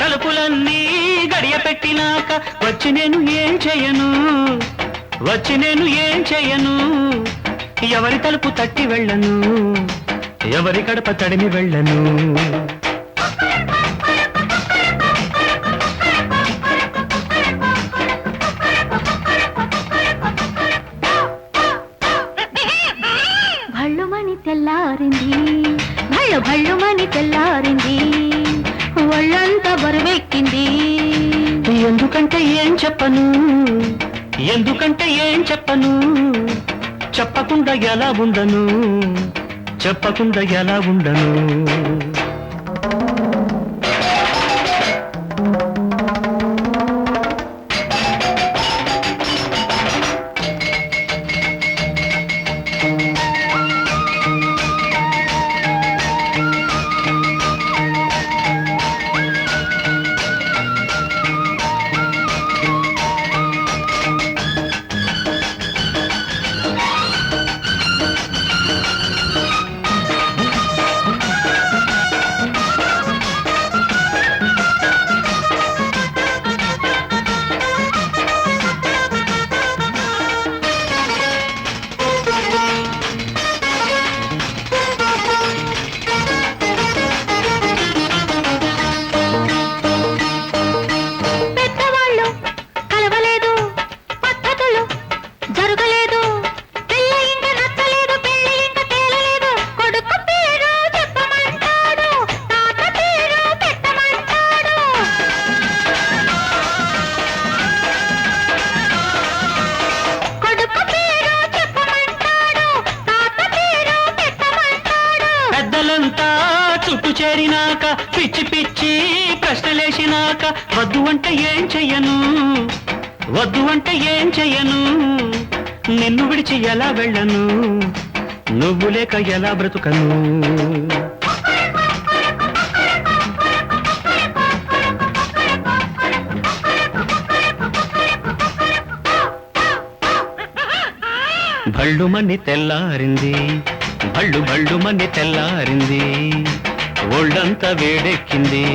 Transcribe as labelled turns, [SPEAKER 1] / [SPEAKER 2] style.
[SPEAKER 1] తలుపులన్నీ గడియ పెట్టినాక వచ్చి నేను ఏం చెయ్యను వచ్చి నేను ఏం చెయ్యను ఎవరి తలుపు తట్టి వెళ్ళను? ఎవరి గడప తడిమి వెళ్ళను?
[SPEAKER 2] భళ్ళుమని తెల్లారింది. భళ్ళు భళ్ళు
[SPEAKER 1] ఎందుకంటే ఏం చెప్పను? ఎందుకంటే ఏం చెప్పను? చెప్పకుండా ఎలా ఉండను? చెప్పకుండా ఎలా ఉండను? పెద్దలంతా చుట్టూ చేరినాక పిచ్చి పిచ్చి ప్రశ్నలేసినాక వద్దు అంటే ఏం చెయ్యను? వద్దు అంటే ఏం చెయ్యను? నిన్ను విడిచి ఎలా వెళ్ళను? నువ్వు లేక ఎలా బ్రతుకను? భళ్ళు మన్ని తెల్లారింది. బళ్ళు బళ్ళు మని తెల్లారింది. ఒళ్ళంతా వేడెక్కింది.